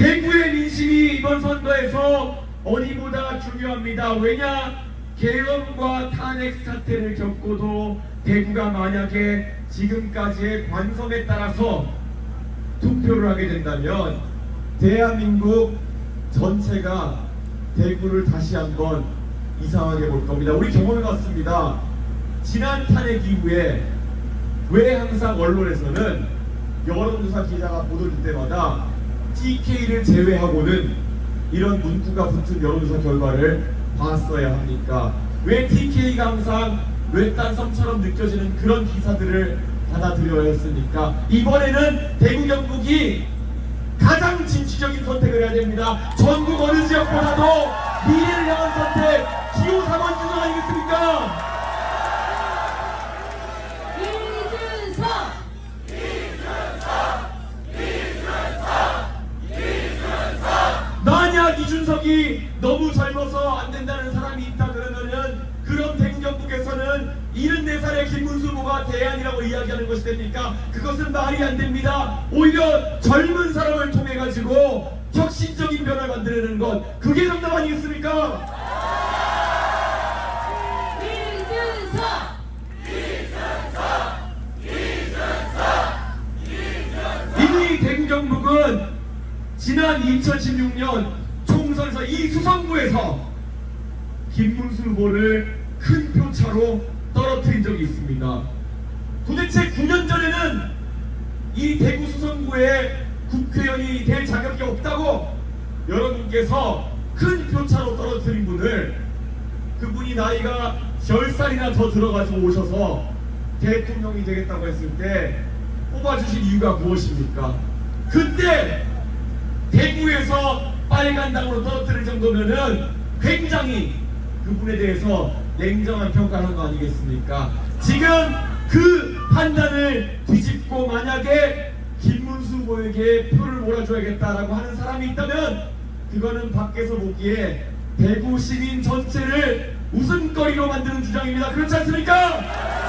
대구의 민심이 이번 선거에서 어디보다 중요합니다. 왜냐? 계엄과 탄핵 사태를 겪고도 대구가 만약에 지금까지의 관성에 따라서 투표를 하게 된다면 대한민국 전체가 대구를 다시 한번 이상하게 볼 겁니다. 우리 경험해 봤습니다. 지난 탄핵 이후에 왜 항상 언론에서는 여론조사 기자가 보도될 때마다 TK를 제외하고는 이런 문구가 붙은 여론조사 결과를 봤어야 합니까? 왜 TK가 항상 외딴섬처럼 느껴지는 그런 기사들을 받아들여야 했습니까? 이번에는 대구 경북이 가장 진취적인 선택을 해야 됩니다. 전국 어느 지역보다도 미래를 향한 선택, 기호 3번 주장 아니겠습니까? 이준석 이준석이 너무 젊어서 안 된다는 사람이 있다 그러면은 그럼 대구 경북에서는 74살의 김문수 후보가 대안이라고 이야기하는 것이 됩니까? 그것은 말이 안 됩니다. 오히려 젊은 사람을 통해 가지고 혁신적인 변화를 만들어내는 것 그게 정답 아니겠습니까? 이준석 이미 대구 경북은 지난 2016년 총선에서 이 수성구에서 김문수 후보를 큰 표차로 떨어뜨린 적이 있습니다. 도대체 9년 전에는 이 대구 수성구에 국회의원이 될 자격이 없다고 여러분께서 큰 표차로 떨어뜨린 분을 그분이 나이가 10살이나 더 들어가지고 오셔서 대통령이 되겠다고 했을 때 뽑아주신 이유가 무엇입니까? 그때 대구에서 빨간 당으로 떨어뜨릴 정도면은 굉장히 그분에 대해서 냉정한 평가를 한 거 아니겠습니까? 지금 그 판단을 뒤집고 만약에 김문수 후보에게 표를 몰아줘야겠다라고 하는 사람이 있다면 그거는 밖에서 보기에 대구 시민 전체를 웃음거리로 만드는 주장입니다. 그렇지 않습니까?